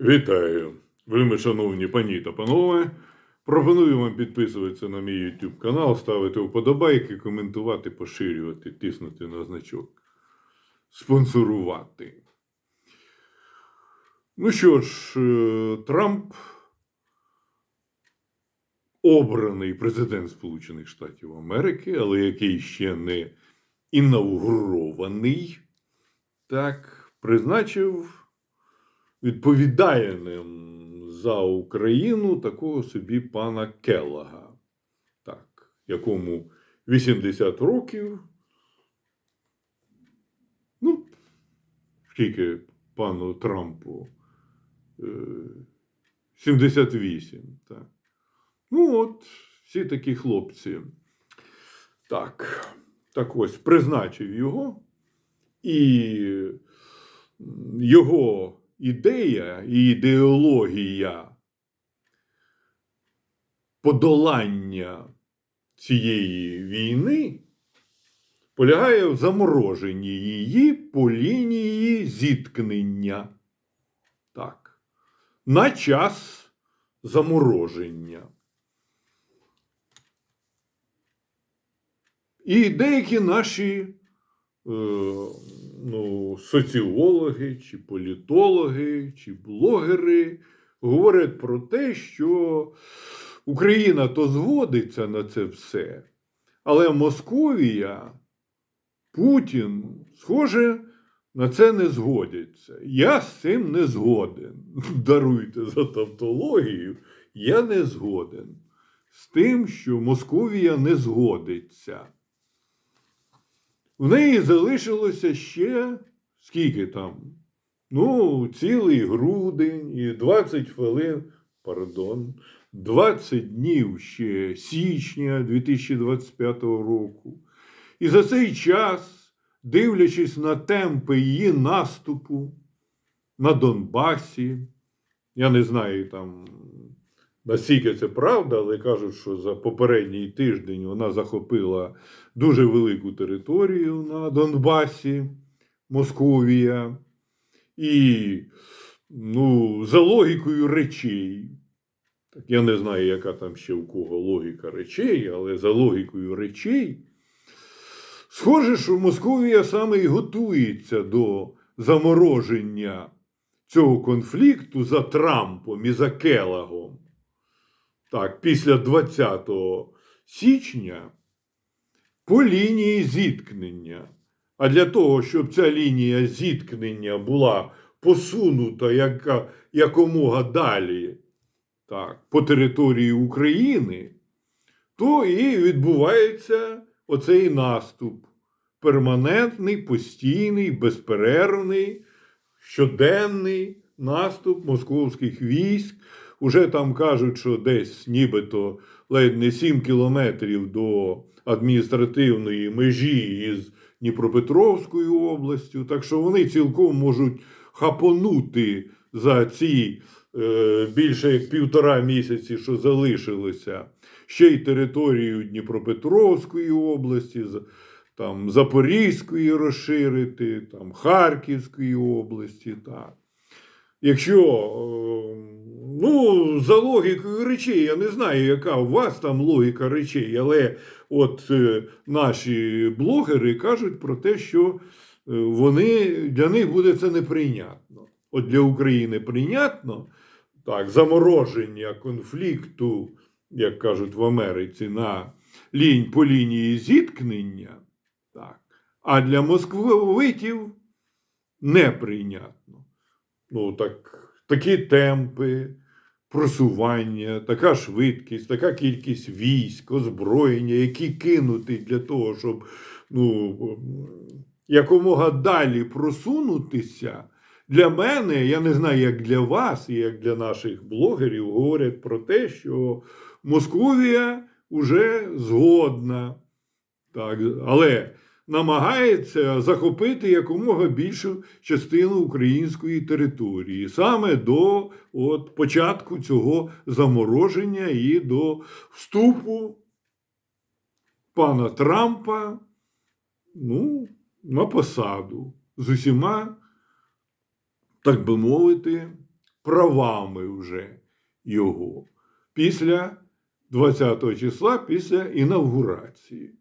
Вітаю, вельми шановні пані та панове. Пропоную вам підписуватися на мій YouTube канал, ставити вподобайки, коментувати, поширювати, тиснути на значок, спонсорувати. Ну що ж, е, Трамп обраний президент Сполучених Штатів Америки, але який ще не інаугурований, так, призначив відповідальним за Україну такого собі пана Келлага, так, якому 80 років. Ну, скільки пану Трампу? Е, 78, так. Ну, от, всі такі хлопці. Так, так ось призначив його, і його ідея і ідеологія подолання цієї війни полягає в замороженні її по лінії зіткнення. Так. На час замороження. І деякі наші е, ну, соціологи, чи політологи, чи блогери говорять про те, що Україна то згодиться на це все, але Московія, Путін, схоже, на це не згодяться. Я з цим не згоден. Даруйте за тавтологію, я не згоден з тим, що Московія не згодиться. В неї залишилося ще скільки там? Ну, цілий грудень і 20 хвилин, пардон, 20 днів ще січня 2025 року. І за цей час, дивлячись на темпи її наступу на Донбасі, я не знаю там наскільки це правда, але кажуть, що за попередній тиждень вона захопила дуже велику територію на Донбасі, Московія. І ну, за логікою речей. Так, я не знаю, яка там ще у кого логіка речей, але за логікою речей. Схоже, що Московія саме і готується до замороження цього конфлікту за Трампом і за Келагом. Так, після 20 січня по лінії зіткнення. А для того, щоб ця лінія зіткнення була посунута яка, якомога далі так, по території України, то і відбувається оцей наступ. Перманентний, постійний, безперервний, щоденний наступ московських військ. Уже там кажуть, що десь нібито ледь не 7 кілометрів до адміністративної межі із Дніпропетровською областю. Так що вони цілком можуть хапонути за ці е, більше як півтора місяці, що залишилося, ще й територію Дніпропетровської області, там, Запорізької розширити, там, Харківської області. Так. Якщо е, ну, за логікою речей, я не знаю, яка у вас там логіка речей, але от е, наші блогери кажуть про те, що е, вони для них буде це неприйнятно. От для України прийнятно так, замороження конфлікту, як кажуть в Америці, на лінь по лінії зіткнення, так, а для московитів неприйнятно. Ну, так, такі темпи просування, така швидкість, така кількість військ, озброєння, які кинути для того, щоб ну, якомога далі просунутися. Для мене, я не знаю, як для вас і як для наших блогерів, говорять про те, що Московія вже згодна. Так, але намагається захопити якомога більшу частину української території саме до от, початку цього замороження і до вступу пана Трампа ну, на посаду з усіма, так би мовити, правами вже його після 20 числа, після інавгурації.